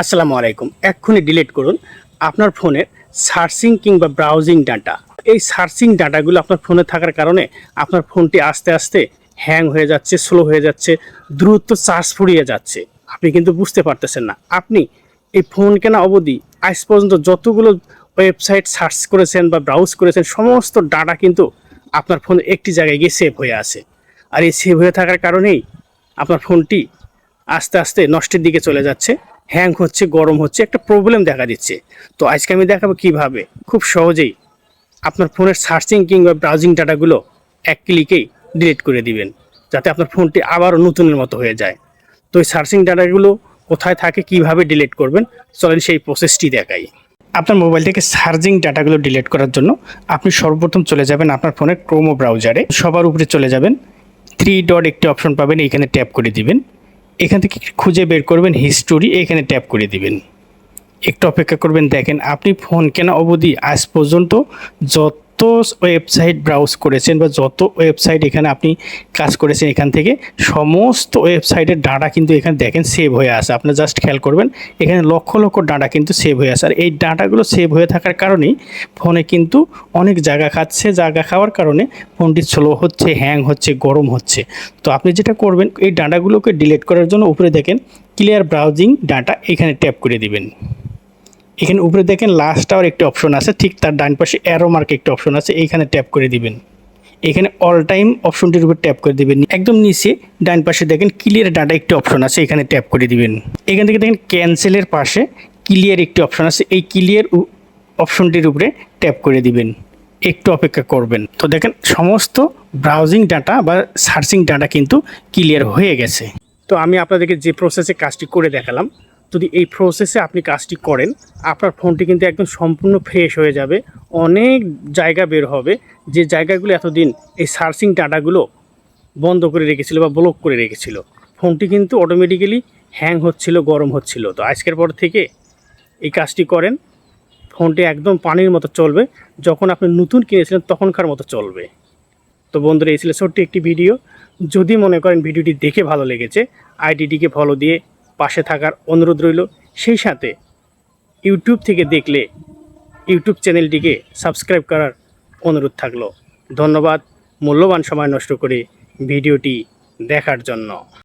আসসালামু আলাইকুম। এক্ষুনি ডিলিট করুন। আপনার ফোনের সার্চিং কিংবা ব্রাউজিং ডাটা এই সার্চিং ডাটাগুলো আপনার ফোনে থাকার কারণে আপনার ফোনটি আস্তে আস্তে হ্যাং হয়ে যাচ্ছে স্লো হয়ে যাচ্ছে, দ্রুত চার্জ ফুরিয়ে যাচ্ছে। আপনি কিন্তু বুঝতে পারতেছেন না। আপনি এই ফোন কেনা অবধি আজ পর্যন্ত যতগুলো ওয়েবসাইট সার্চ করেছেন বা ব্রাউজ করেছেন, সমস্ত ডাটা কিন্তু আপনার ফোন একটি জায়গায় গিয়ে সেভ হয়ে আছে। আর এই সেভ হয়ে থাকার কারণেই আপনার ফোনটি আস্তে আস্তে নষ্টের দিকে চলে যাচ্ছে। হ্যাং হচ্ছে, গরম হচ্ছে, একটা প্রবলেম দেখা দিচ্ছে। তো আজকে আমি দেখাবো কীভাবে। খুব সহজেই আপনার ফোনের সার্চিং কিংবা ব্রাউজিং ডাটাগুলো এক ক্লিকেই ডিলিট করে দিবেন, যাতে আপনার ফোনটি আবারও নতুনের মতো হয়ে যায়। তো এই সার্চিং ডাটাগুলো কোথায় থাকে, কীভাবে ডিলিট করবেন, চলেন সেই প্রসেসটি দেখাই। আপনার মোবাইল থেকে সার্জিং ডাটাগুলো ডিলিট করার জন্য আপনি সর্বপ্রথম চলে যাবেন আপনার ফোনের ক্রোমো ব্রাউজারে সবার উপরে চলে যাবেন থ্রি ডট একটি অপশন পাবেন এখানে ট্যাপ করে দিবেন। এখান থেকে খুঁজে বের করবেন হিস্টোরি এখানে ট্যাপ করে দিবেন। একটু অপেক্ষা করবেন, দেখেন আপনি ফোন কেনা অবধি আজ পর্যন্ত যত ওয়েবসাইট ব্রাউজ করেছেন বা যত ওয়েবসাইট এখানে আপনি কাজ করেছেন এখান থেকে, সমস্ত ওয়েবসাইটের ডাটা কিন্তু এখানে দেখেন সেভ হয়ে আসে আপনি জাস্ট খেয়াল করবেন, এখানে লক্ষ লক্ষ ডাটা কিন্তু সেভ হয়ে আসে আর এই ডাটাগুলো সেভ হয়ে থাকার কারণেই ফোনে কিন্তু অনেক জায়গা খাচ্ছে। জায়গা খাওয়ার কারণে ফোনটি স্লো হচ্ছে হ্যাং হচ্ছে, গরম হচ্ছে। তো আপনি যেটা করবেন, এই ডাটাগুলোকে ডিলিট করার জন্য উপরে দেখেন ক্লিয়ার ব্রাউজিং ডাটা এখানে ট্যাপ করে দিবেন। এখানে উপরে দেখেন লাস্ট আওয়ার একটি অপশন আছে, ঠিক তার ডান পাশে অ্যারো মার্ক একটি অপশন আছে, এইখানে ট্যাপ করে দিবেন। এখানে অল টাইম অপশনটির উপর ট্যাপ করে দিবেন। একদম নিচে, ডান পাশে দেখেন ক্লিয়ার ডাটা একটি অপশন আছে, এখানে ট্যাপ করে দিবেন। এখান থেকে দেখেন ক্যান্সেলের পাশে ক্লিয়ার একটি অপশন আছে, এই ক্লিয়ার অপশনটির উপরে ট্যাপ করে দিবেন। একটু অপেক্ষা করবেন। তো দেখেন সমস্ত ব্রাউজিং ডাটা বা সার্চিং ডাটা কিন্তু ক্লিয়ার হয়ে গেছে। তো আমি আপনাদেরকে যে প্রসেসে কাজটি করে দেখালাম যদি এই প্রসেসে আপনি কাজটি করেন, আপনার ফোনটি কিন্তু একদম সম্পূর্ণ ফ্রেশ হয়ে যাবে। অনেক জায়গা বের হবে। যে জায়গাগুলো এতদিন এই সার্চিং ডাটাগুলো বন্ধ করে রেখেছিল বা ব্লক করে রেখেছিল ফোনটি কিন্তু অটোমেটিক্যালি হ্যাং হচ্ছিল, গরম হচ্ছিল। তো আজকের পর থেকে এই কাজটি করেন ফোনটি একদম পানির মতো চলবে। যখন আপনি নতুন কিনেছিলেন, তখনকার মতো চলবে। তো বন্ধুরা, এই ছিল ছোট্ট একটি ভিডিও যদি মনে করেন ভিডিওটি দেখে ভালো লেগেছে আইডিটিকে ফলো দিয়ে পাশে থাকার অনুরোধ রইল। সেই সাথে ইউটিউব থেকে দেখলে ইউটিউব চ্যানেলটিকে সাবস্ক্রাইব করার অনুরোধ থাকল। ধন্যবাদ। মূল্যবান সময় নষ্ট করে ভিডিওটি দেখার জন্য।